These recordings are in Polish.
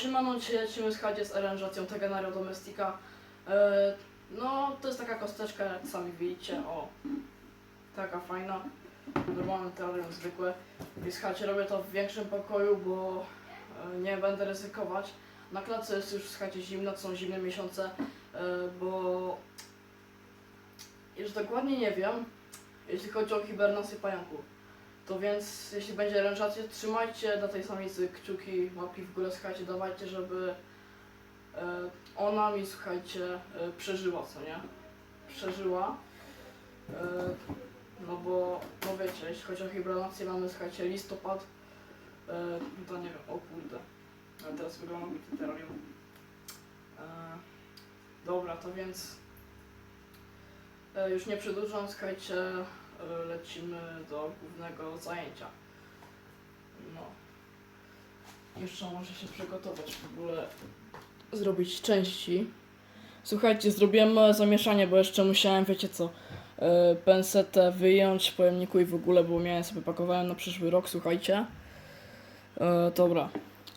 siemaną dzisiaj lecimy słuchajcie z aranżacją Tegenario Domestika. E, no, to jest taka kosteczka, jak sami widzicie, o. Taka fajna. Normalny terrarium zwykłe. I słuchajcie, robię to w większym pokoju, bo e, nie będę ryzykować. Na klatce jest już, słuchajcie, zimno, to są zimne miesiące, e, bo już dokładnie nie wiem, jeśli chodzi o hibernację pająków. To więc, jeśli będzie aranżacja, trzymajcie do tej samicy kciuki, łapki w górę, słuchajcie, dawajcie, żeby e, ona mi, słuchajcie, e, przeżyła, co nie? Przeżyła. E, no bo, no wiecie, jeśli chodzi o hibernację, mamy, słuchajcie, listopad, e, no to nie wiem, o kurde. Teraz wygląda mi ten terrarium. Dobra, to więc e, już nie przedłużam, słuchajcie, lecimy do głównego zajęcia. No. Jeszcze muszę się przygotować w ogóle, zrobić części. Słuchajcie, zrobiłem małe zamieszanie, bo jeszcze musiałem, wiecie co, e, pensetę wyjąć pojemniku i w ogóle, bo miałem sobie pakowałem na przyszły rok, słuchajcie. E, dobra,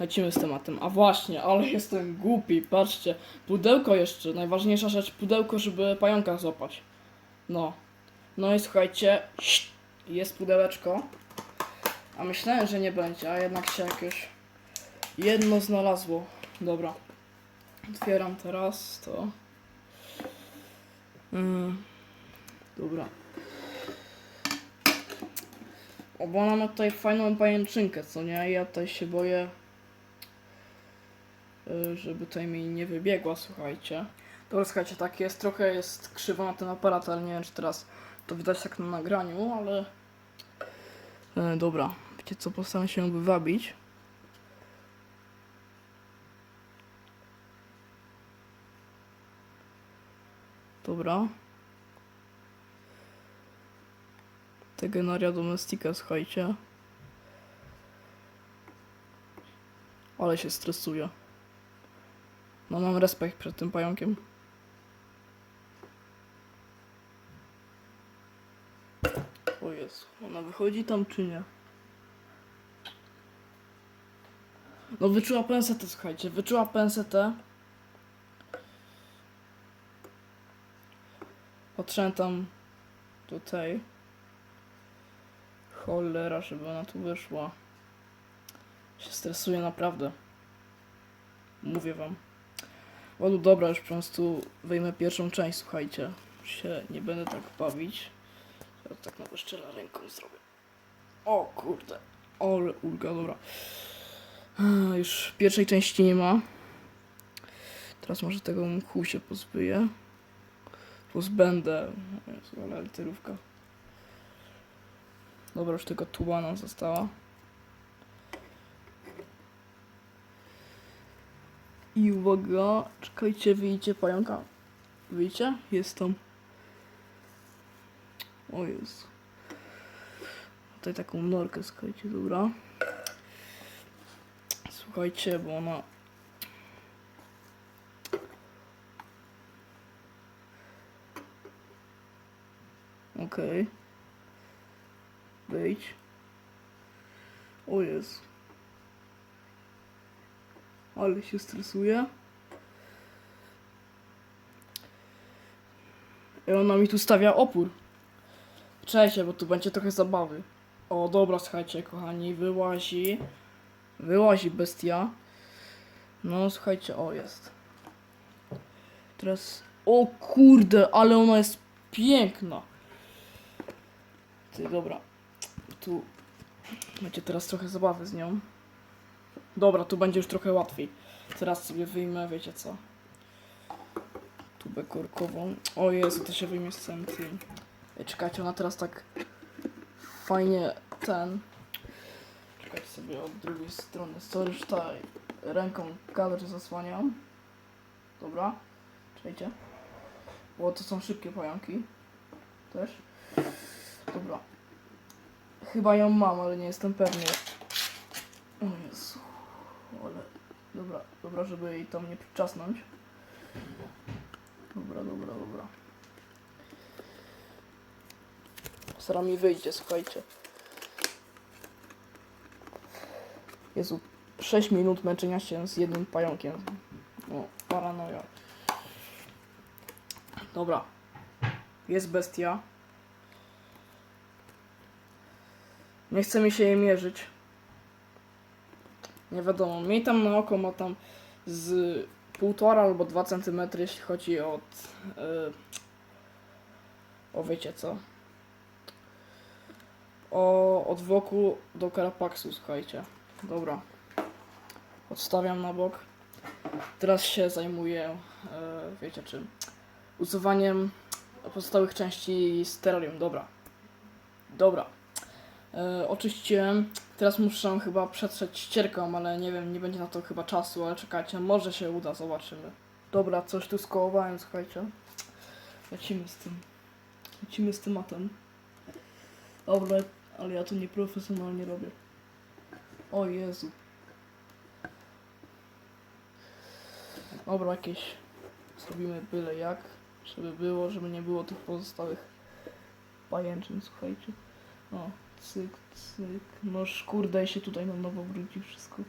lecimy z tematem. A właśnie, ale jestem głupi, patrzcie. Pudełko jeszcze, najważniejsza rzecz, pudełko, żeby pająka złapać. No. No i słuchajcie, jest pudełeczko. A myślałem, że nie będzie, a jednak się jakieś jedno znalazło. Dobra. Otwieram teraz to. Mm. Dobra. O, bo ona ma tutaj fajną pajęczynkę, co nie? Ja tutaj się boję, y, żeby tutaj mi nie wybiegła, słuchajcie. Dobra, słuchajcie, tak jest, trochę jest krzywo na ten aparat, ale nie wiem, czy teraz to widać tak na nagraniu, ale... E, dobra, wiecie co, postaram się wywabić. Dobra. Tegenaria domestica, słuchajcie. Ale się stresuje. No mam respekt przed tym pająkiem. O Jezu, ona wychodzi tam czy nie? No wyczuła pensetę, słuchajcie, wyczuła pensetę. Patrzę tam tutaj. Cholera, żeby ona tu wyszła. Się stresuję naprawdę. Mówię wam. O, dobra, już po prostu wyjmę pierwszą część, słuchajcie. Się nie będę tak bawić. Ja tak na szczela ręką zrobię. O kurde. Ale ulga, dobra. Już pierwszej części nie ma. Teraz może tego mchu się pozbyję. Pozbędę. Jezu, ale literówka. Dobra, już tylko tuba nam została. I uwaga, czekajcie, wyjdzie pająka. Widzicie? Jest tam. O Jezu. Tutaj taką norkę, słuchajcie, dobra. Słuchajcie, bo ona... Okej. Wejdź. O Jezu. Ale się stresuje. I ona mi tu stawia opór. Cześć, bo tu będzie trochę zabawy. O, dobra, słuchajcie, kochani, wyłazi. Wyłazi bestia. No, słuchajcie, o, jest. Teraz... O kurde, ale ona jest piękna. Ty, dobra. Tu... Będzie teraz trochę zabawy z nią. Dobra, tu będzie już trochę łatwiej. Teraz sobie wyjmę, wiecie co. Tubę korkową. O Jezu, to się wyjmie z. Czekajcie, ona teraz tak fajnie ten. Czekajcie sobie od drugiej strony. Sorry, już tutaj ręką kadr zasłaniam. Dobra. Czekajcie. Bo to są szybkie pająki. Też. Dobra. Chyba ją mam, ale nie jestem pewny. O Jezu. Ale... Dobra, dobra, żeby jej tam nie przyczasnąć. Dobra, dobra, dobra. Sara mi wyjdzie, słuchajcie. Jezu, 6 minut męczenia się z jednym pająkiem. O, paranoja. Dobra. Jest bestia. Nie chce mi się jej mierzyć. Nie wiadomo. Miej tam na oko ma tam z półtora albo 2 cm, jeśli chodzi od. Yy, o wiecie co? O od woku do karapaksu, słuchajcie. Dobra. Odstawiam na bok. Teraz się zajmuję, e, wiecie czym? Usuwaniem pozostałych części z. Dobra. Dobra. E, oczyściłem. Teraz muszę chyba przetrzeć ścierką, ale nie wiem, nie będzie na to chyba czasu, ale czekajcie, może się uda, zobaczymy. Dobra, coś tu skołowałem, słuchajcie. Lecimy z tym. Lecimy z tematem. Dobra, ale ja to nieprofesjonalnie robię. O Jezu. Dobra, jakieś zrobimy byle jak, żeby było, żeby nie było tych pozostałych pajęczyn, słuchajcie. O, cyk, cyk. No kurde się tutaj na nowo wróci wszystko.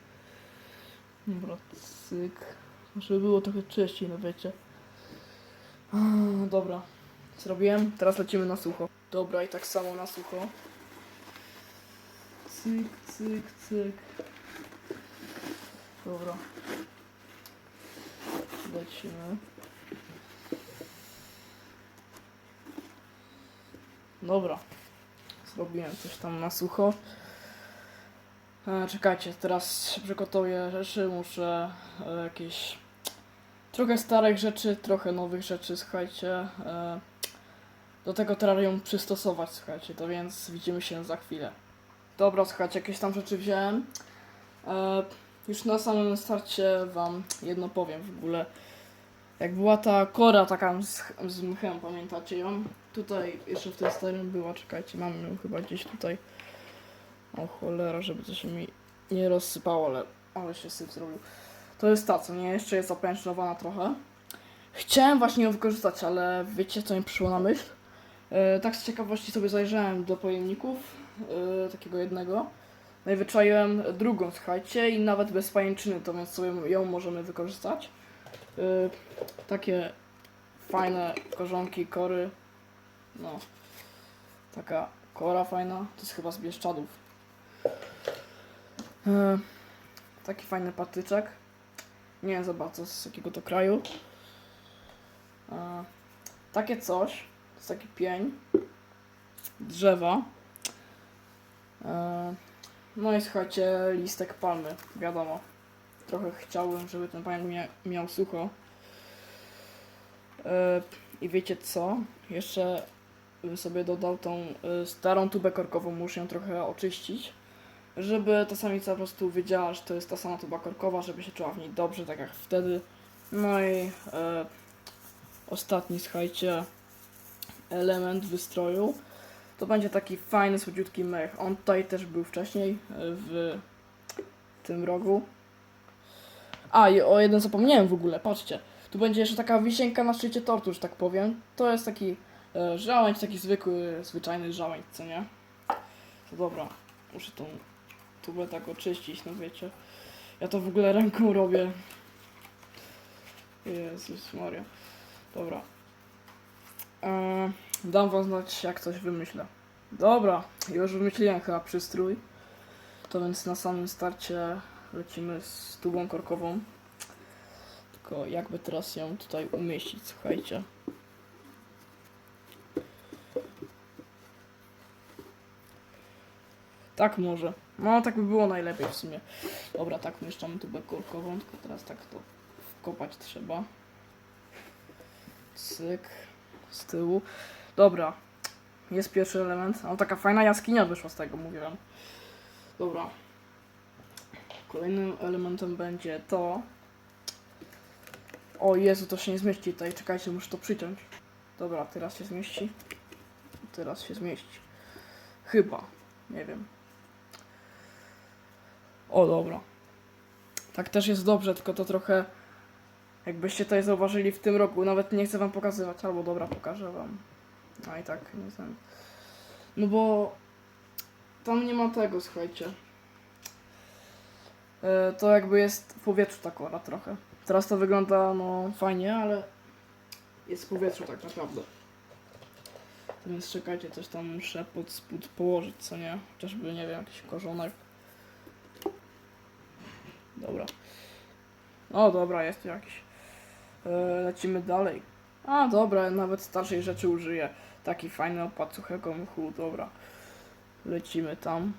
Dobra, cyk. Żeby było trochę czyściej, no wiecie. Dobra, zrobiłem. Teraz lecimy na sucho. Dobra, i tak samo na sucho. Cyk, cyk, cyk. Dobra. Lecimy. Dobra. Zrobiłem coś tam na sucho. E, czekajcie, teraz przygotuję rzeczy. Muszę e, jakieś trochę starych rzeczy, trochę nowych rzeczy, słuchajcie. E, do tego terrarium przystosować, słuchajcie. To więc widzimy się za chwilę. Dobra, słuchajcie, jakieś tam rzeczy wziąłem. E, już na samym starcie wam jedno powiem w ogóle. Jak była ta kora taka z, z mchem, pamiętacie ją? Tutaj jeszcze w tym starym była, czekajcie, mam ją chyba gdzieś tutaj. O cholera, żeby to się mi nie rozsypało, ale, ale się syp zrobił. To jest ta, co nie? Jeszcze jest opęcznowana trochę. Chciałem właśnie ją wykorzystać, ale wiecie co mi przyszło na myśl? E, tak z ciekawości sobie zajrzałem do pojemników, e, takiego jednego. No i wyczaiłem drugą, słuchajcie, i nawet bez pajęczyny, to więc sobie ją możemy wykorzystać. Y, takie fajne korzonki, kory. No. Taka kora fajna. To jest chyba z Bieszczadów. Y, taki fajny patyczek. Nie wiem za bardzo z jakiego to kraju. Y, takie coś. To jest taki pień. Drzewa. Y, no i słuchajcie, listek palmy, wiadomo. Trochę chciałbym, żeby ten pająk mia miał sucho. E, I wiecie co? Jeszcze bym sobie dodał tą e, starą tubę korkową, muszę ją trochę oczyścić. Żeby ta samica po prostu wiedziała, że to jest ta sama tuba korkowa, żeby się czuła w niej dobrze, tak jak wtedy. No i e, ostatni, słuchajcie, element wystroju. To będzie taki fajny, słodziutki mech. On tutaj też był wcześniej e, w tym rogu. A, i o jeden zapomniałem w ogóle, patrzcie. Tu będzie jeszcze taka wisienka na szczycie tortu, że tak powiem. To jest taki e, taki zwykły, zwyczajny żałędź, co nie? To dobra, muszę tą tubę tak oczyścić, no wiecie. Ja to w ogóle ręką robię. Jezus Maria. Dobra. E, dam wam znać, jak coś wymyślę. Dobra, już wymyśliłem chyba przystrój. To więc na samym starcie lecimy z tubą korkową. Tylko jakby teraz ją tutaj umieścić, słuchajcie. Tak może. No tak by było najlepiej w sumie. Dobra, tak umieszczamy tubę korkową, tylko teraz tak to wkopać trzeba. Cyk. Z tyłu. Dobra. Jest pierwszy element. No taka fajna jaskinia wyszła z tego, mówiłem. Dobra. Kolejnym elementem będzie to. O Jezu, to się nie zmieści tutaj. Czekajcie, muszę to przyciąć. Dobra, teraz się zmieści. Teraz się zmieści. Chyba. Nie wiem. O, dobra. Tak też jest dobrze, tylko to trochę. Jakbyście tutaj zauważyli w tym roku, nawet nie chcę wam pokazywać, albo dobra, pokażę wam. A i tak, nie znam. No bo tam nie ma tego, słuchajcie. e, to jakby jest w powietrzu ta kora trochę. Teraz to wygląda no fajnie, ale jest w powietrzu tak naprawdę. Więc czekajcie, coś tam muszę pod spód położyć, co nie? Chociażby, nie wiem, jakiś korzonek. Dobra. O, dobra, jest tu jakiś. E, lecimy dalej. A, dobra, nawet starszej rzeczy użyję. Taki fajny opad suchego mchu, dobra. Lecimy tam.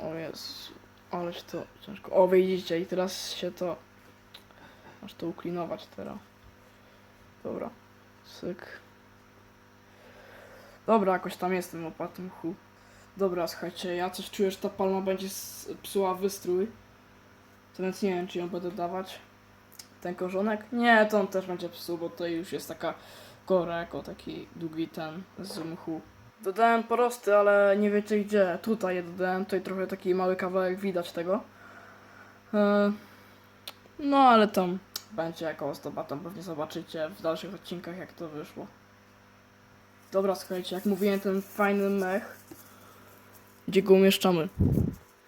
O jest, ależ to ciężko. O, widzicie, i teraz się to... Aż to uklinować teraz. Dobra, syk. Dobra, jakoś tam jest ten opad mchu. Dobra, słuchajcie, ja coś czuję, że ta palma będzie psuła wystrój. To więc nie wiem, czy ją będę dawać. Ten korzonek? Nie, to on też będzie psuł, bo to już jest taka kora, jako taki długi ten z mchu. Dodałem porosty, ale nie wiecie gdzie. Tutaj je dodałem, tutaj trochę taki mały kawałek widać tego. E, No ale tam będzie jako ozdoba, tam pewnie zobaczycie w dalszych odcinkach jak to wyszło. Dobra, słuchajcie, jak mówiłem, ten fajny mech. Gdzie go umieszczamy?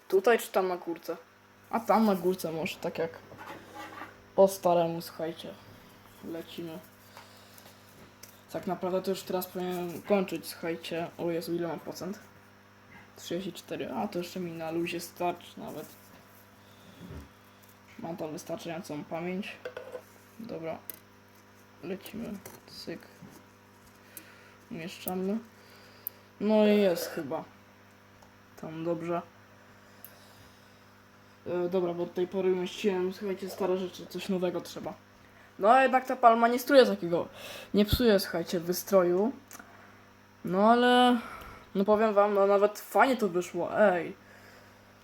Tutaj czy tam na górce? A tam na górce może, tak jak po staremu, słuchajcie. Lecimy. Tak naprawdę to już teraz powinienem kończyć, słuchajcie. O Jezu, ile mam procent? 34, a to jeszcze mi na luzie starczy nawet. Mam tam wystarczającą pamięć. Dobra. Lecimy. Cyk. Umieszczamy. No i jest chyba. Tam dobrze. E, dobra, bo od tej pory umieściłem, słuchajcie, stare rzeczy, coś nowego trzeba. No a jednak ta palma nie struje takiego, nie psuje, słuchajcie, wystroju. No ale, no powiem wam, no nawet fajnie to wyszło, ej.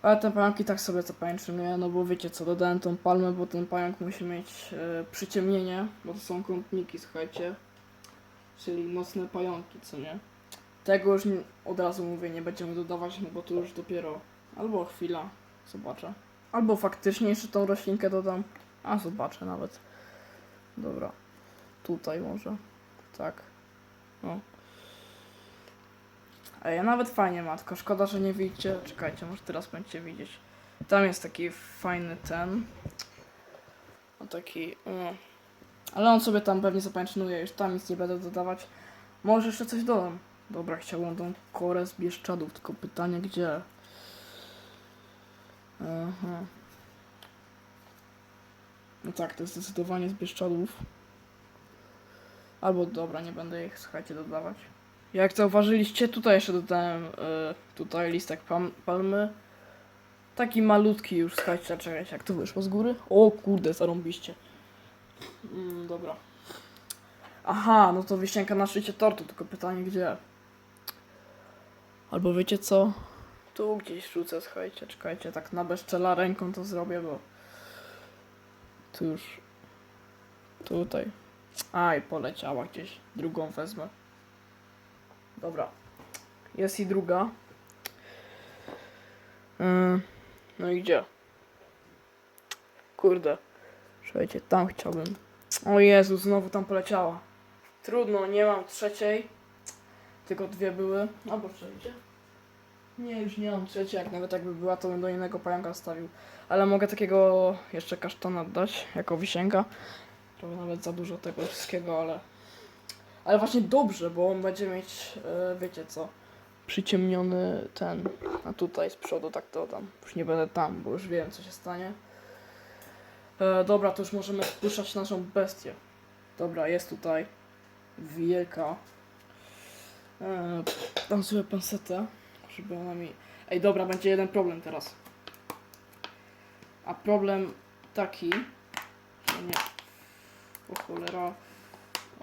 Ale te pająki tak sobie zapamiętuję, no bo wiecie co, dodałem tą palmę, bo ten pająk musi mieć e, przyciemnienie, bo to są kątniki, słuchajcie. Czyli mocne pająki, co nie? Tego już nie, od razu mówię, nie będziemy dodawać, no bo to już dopiero, albo chwila, zobaczę. Albo faktycznie jeszcze tą roślinkę dodam, a zobaczę nawet. Dobra, tutaj może, tak, no. A ja nawet fajnie ma, tylko szkoda, że nie widzicie. Czekajcie, może teraz będziecie widzieć. Tam jest taki fajny ten. O taki. Ale on sobie tam pewnie zapamiętnuje, już tam nic nie będę dodawać. Może jeszcze coś dodam. Dobra, chciałbym tą korę z Bieszczadów, tylko pytanie gdzie? Aha. No tak, to jest zdecydowanie z Bieszczadów. Albo dobra, nie będę ich, słuchajcie, dodawać. Jak zauważyliście, tutaj jeszcze dodałem y, tutaj listek pam- palmy. Taki malutki już, słuchajcie, czekajcie, jak to wyszło z góry? O kurde, zarąbiście. Mm, dobra. Aha, no to wisienka na szczycie tortu, tylko pytanie gdzie? Albo wiecie co? Tu gdzieś rzucę, słuchajcie, czekajcie, tak na bezczela ręką to zrobię, bo... Tu już... Tutaj. Aj, poleciała gdzieś. Drugą wezmę. Dobra. Jest i druga. Yy, no i gdzie? Kurde. Słuchajcie, tam chciałbym. O Jezu, znowu tam poleciała. Trudno, nie mam trzeciej. Tylko dwie były. Albo przejdzie. Nie, już nie mam trzeciej. Jak nawet jakby była, to bym do innego pająka stawił. Ale mogę takiego jeszcze kasztana dać, jako wisienka. Trochę nawet za dużo tego wszystkiego, ale... Ale właśnie dobrze, bo on będzie mieć, e, wiecie co, przyciemniony ten, a tutaj z przodu tak dodam. Już nie będę tam, bo już wiem co się stanie. E, dobra, to już możemy spuszczać naszą bestię. Dobra, jest tutaj wielka. E, dam sobie pensetę, żeby ona mi... Ej, dobra, będzie jeden problem teraz. A problem taki, że nie... O cholera...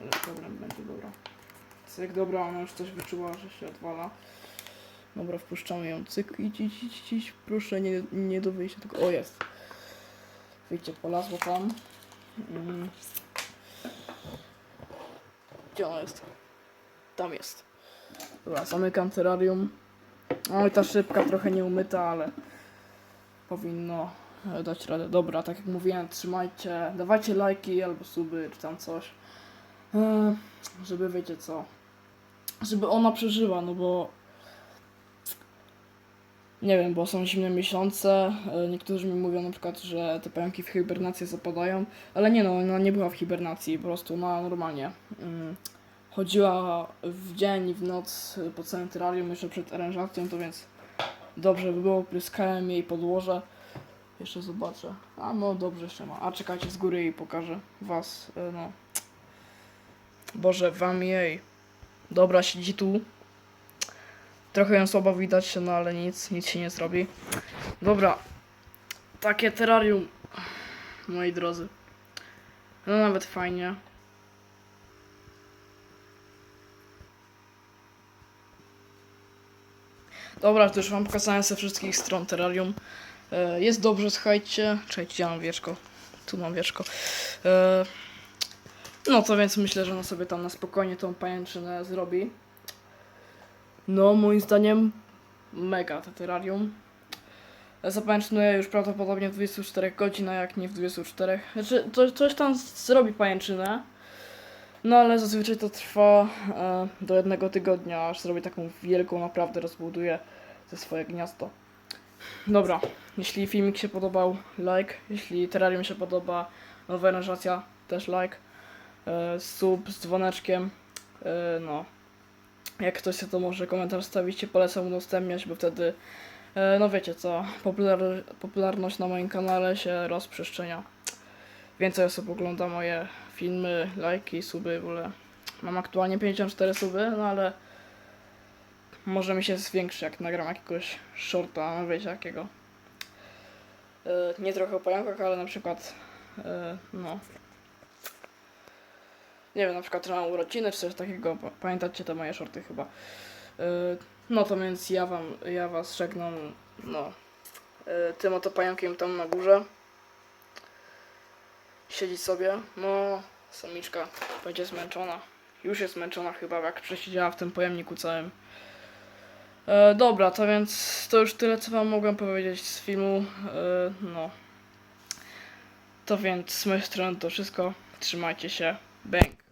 Ale problem będzie, dobra. Cyk, dobra, ona już coś wyczuła, że się odwala. Dobra, wpuszczamy ją. Cyk, idź, idź, idź, idź. Proszę, nie, nie do wyjścia, tylko... O, jest. Wyjdzie, polazło tam. Mm. Gdzie ona jest? Tam jest. Dobra, zamykam terrarium. Oj, ta szybka trochę nieumyta, ale powinno dać radę. Dobra, tak jak mówiłem, trzymajcie, dawajcie lajki albo suby, czy tam coś. E, żeby wiecie co, żeby ona przeżyła, no bo Nie wiem, bo są zimne miesiące. e, Niektórzy mi mówią na przykład, że te pająki w hibernację zapadają, ale nie no, ona nie była w hibernacji, po prostu ona normalnie mm, chodziła w dzień i w noc po całym terrarium jeszcze przed aranżacją, to więc dobrze by było, pryskałem jej podłoże. Jeszcze zobaczę. A no dobrze jeszcze ma. A czekajcie z góry i pokażę was, e, no. Boże, wam jej. Dobra, siedzi tu. Trochę ją słabo widać, no ale nic, nic się nie zrobi. Dobra. Takie terrarium, moi drodzy. No nawet fajnie. Dobra, to już wam pokazałem ze wszystkich stron terrarium. E, Jest dobrze, słuchajcie. Czekajcie, ja mam wieczko. Tu mam wieczko. E, No to więc myślę, że ona sobie tam na spokojnie tą pajęczynę zrobi. No, moim zdaniem mega te terrarium. Zapajęczynuję już prawdopodobnie w 24 godzin, a jak nie w 24. Znaczy, to, coś tam zrobi pajęczynę. No ale zazwyczaj to trwa e, do jednego tygodnia, aż zrobi taką wielką, naprawdę rozbuduje ze swoje gniazdo. Dobra, jeśli filmik się podobał, like. Jeśli terrarium się podoba, nowa aranżacja, też like. E, sub z dzwoneczkiem. E, no. Jak ktoś chce, to może komentarz stawić, polecam udostępniać, bo wtedy, e, no wiecie co, popular popularność na moim kanale się rozprzestrzenia. Więcej osób ogląda moje filmy, lajki, suby, w ogóle. Mam aktualnie 54 suby, no ale może mi się zwiększy, jak nagram jakiegoś shorta, no wiecie jakiego. E, nie trochę o pająkach, ale na przykład, e, no. Nie wiem, na przykład, mam urodziny, czy coś takiego. pa- Pamiętacie te moje shorty chyba. E, no to więc ja wam, ja was żegnam, no. Tym oto pająkiem tam na górze. Siedzi sobie. No, samiczka będzie zmęczona. Już jest zmęczona chyba, jak przesiedziała w tym pojemniku całym. E, dobra, to więc to już tyle, co wam mogłem powiedzieć z filmu. E, no. To więc z mojej strony to wszystko. Trzymajcie się. Bang.